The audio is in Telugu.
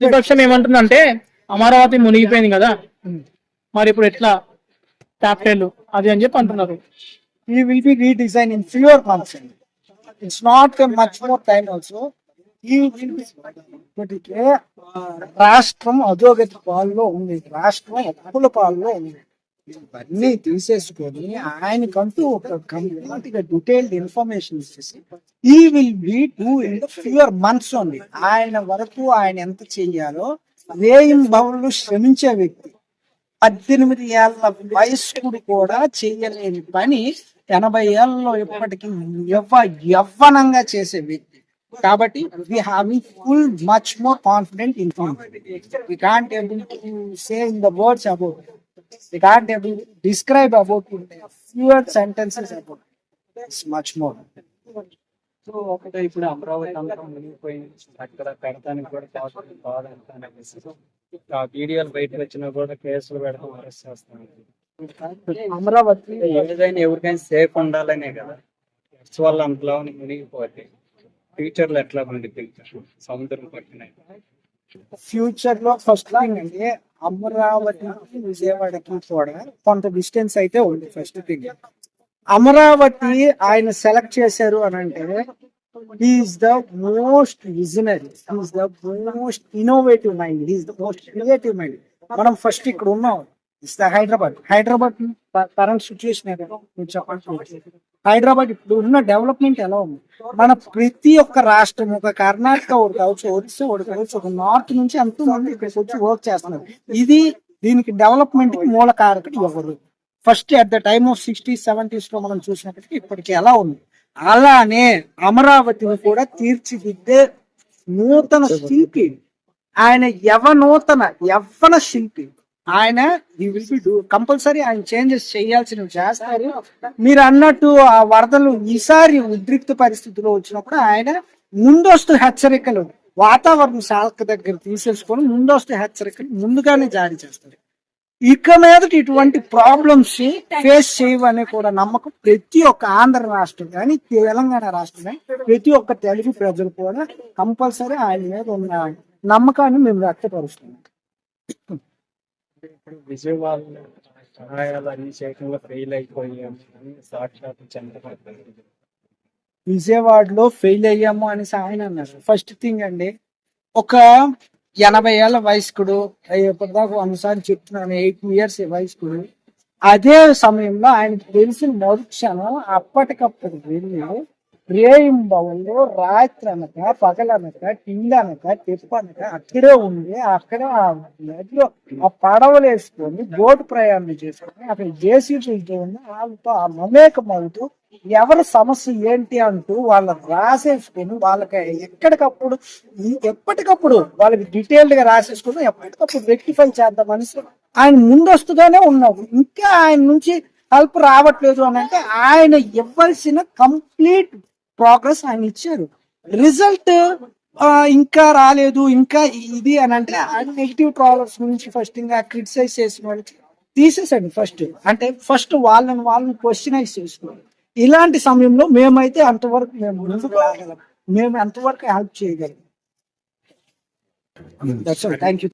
ప్రతిపక్షం ఏమంటుందంటే అమరావతి మునిగిపోయింది కదా. మరి ఇప్పుడు ఎట్లా? క్యాపిటల్ అది అని చెప్పి అంటున్నారు. He will be redesigned in fewer months. It's not a much more time also. He will be ఇప్పటికే ఆ, రాష్ట్రం అధోగతి పాల్లో ఉంది. రాష్ట్రం అప్పుల పాల్లో ఉంది. ఇవన్నీ తీసేసుకొని ఆయనకంటూ ఒక కంప్లీట్గా డీటెయిల్డ్ ఇన్ఫర్మేషన్ ఇచ్చేసి he will be to in the few months only ఆయన వరకు ఆయన ఎంత చేయాలో వేయిం భవన్లు శ్రమించే వ్యక్తి. పద్దెనిమిది ఏళ్ళ వయస్కుడు కూడా చేయలేని పని ఎనభై ఏళ్ళలో ఇప్పటికీ యవ్వ యవ్వనంగా చేసే వ్యక్తి. కాబట్టి we having full much more confident in we can't able to say in the words about we can't able describe about few sentences about it's much more so ఒకటే ఇప్పుడు అమరావతి అంతా మునిగిపోయింది. అక్కడ పెడతానికి కూడా కాదు ఆ వీడియోలు బయటకు వచ్చినా కూడా కేసులు పెడతాం అరెస్ట్ చేస్తాం. అమరావతి ఏదైనా ఎవరికైనా సేఫ్ ఉండాలనే కదా. ఎర్త్ వల్ల అంతలో మునిగిపోతే. ఫ్యూచర్లో ఎట్లా ఉండిద్ది? సముద్రం పట్టినాయి ఫ్యూచర్లో ఫస్ట్ థింగ్ అండి అమరావతి విజయవాడకి కూడా కొంత డిస్టెన్స్ అయితే ఉంది ఫస్ట్ థింగ్. అమరావతి ఆయన సెలెక్ట్ చేశారు అని అంటే is the most visionary the most innovative mind is the most creative mind మనం ఫస్ట్ ఇక్కడ ఉన్నాం. హైదరాబాద్. హైదరాబాద్ కరెంట్ సిచ్యువేషన్ చెప్పండి. హైదరాబాద్ ఇప్పుడు ఉన్న డెవలప్మెంట్ ఎలా ఉంది? మన ప్రతి ఒక్క రాష్ట్రం ఒక కర్ణాటక ఒకటి కావచ్చు ఒరిస్సా ఒకటి కావచ్చు ఒక నార్త్ నుంచి ఎంతో మంది ఇక్కడికి వచ్చి వర్క్ చేస్తున్నారు. ఇది దీనికి డెవలప్మెంట్కి మూల కారకుడు ఎవరు? First at the time of sixty సెవెంటీస్లో మనం చూసినప్పటికీ ఇప్పటికి ఎలా ఉంది? అలానే అమరావతిని కూడా తీర్చిదిద్దే నూతన శిల్పి. ఆయన యవ నూతన యవ్వన శిల్పి. ఆయన he will be do compulsory ఆయన చేంజెస్ చేయాల్సినవి చేస్తారు. మీరు అన్నట్టు ఆ వరదలు ఈసారి ఉద్రిక్త పరిస్థితిలో వచ్చినప్పుడు ఆయన ముందస్తు హెచ్చరికలు వాతావరణ శాఖ దగ్గర తీసేసుకొని ముందస్తు హెచ్చరికలు ముందుగానే జారీ చేస్తారు. ఇక మీదట ఇటువంటి ప్రాబ్లమ్స్ ఫేస్ చేయవనే కూడా నమ్మకం ప్రతి ఒక్క ఆంధ్ర రాష్ట్రం కానీ తెలంగాణ రాష్ట్రం ప్రతి ఒక్క తెలుగు ప్రజలు కూడా కంపల్సరీ ఆయన మీద ఉన్న నమ్మకాన్ని మేము వ్యక్తపరుస్తున్నాం. ఇప్పుడు విజయవాడలో సహాయాలు అన్ని చేయకుండా ఫెయిల్ అయిపోయాము అని సాక్షాత్ చంద్రబాబు విజయవాడలో ఫెయిల్ అయ్యాము అని ఆయన అన్నారు. ఫస్ట్ థింగ్ అండి ఒక ఎనభై ఏళ్ళ వయస్కుడు ఇప్పటిదాకా వందసార్లు చెప్తున్నాను ఎయిట్ ఇయర్స్ వయస్కుడు. అదే సమయంలో ఆయనకు తెలిసిన మరుక్షణం అప్పటికప్పుడు వెళ్ళి రేయింబవల్లో రాత్రి అనక పగలనక టిండనక తెప్పనక అక్కడే ఉండి అక్కడే ఆ నదిలో ఆ పడవలు వేసుకొని బోటు ప్రయాణం చేసుకొని అక్కడ జేసీబీలతో ఉన్న వాళ్ళతో ఆ మమేకమవుతూ ఎవరి సమస్య ఏంటి అంటూ వాళ్ళని రాసేసుకొని వాళ్ళకి ఎక్కడికప్పుడు ఎప్పటికప్పుడు వాళ్ళకి డీటెయిల్డ్గా రాసేసుకుని ఎప్పటికప్పుడు రెక్టిఫై చేద్దామని ఆయన ముందస్తుగానే ఉన్నాడు. ఇంకా ఆయన నుంచి హెల్ప్ రావట్లేదు అని అంటే ఆయన ఇవ్వాల్సిన కంప్లీట్ ప్రోగ్రెస్ ఆయన ఇచ్చారు. రిజల్ట్ ఇంకా రాలేదు ఇంకా ఇది అని అంటే నెగిటివ్ ప్రాబ్లమ్స్ గురించి ఫస్ట్ ఇంకా క్రిటిసైజ్ చేసిన వాళ్ళకి తీసేసండి ఫస్ట్ అంటే ఫస్ట్ వాళ్ళని వాళ్ళని క్వశ్చనైజ్ చేసుకోవాలి ఇలాంటి సమయంలో మేమైతే అంతవరకు మేము ముందుకు రాగలం. మేము ఎంతవరకు హెల్ప్ చేయగలం. Thank you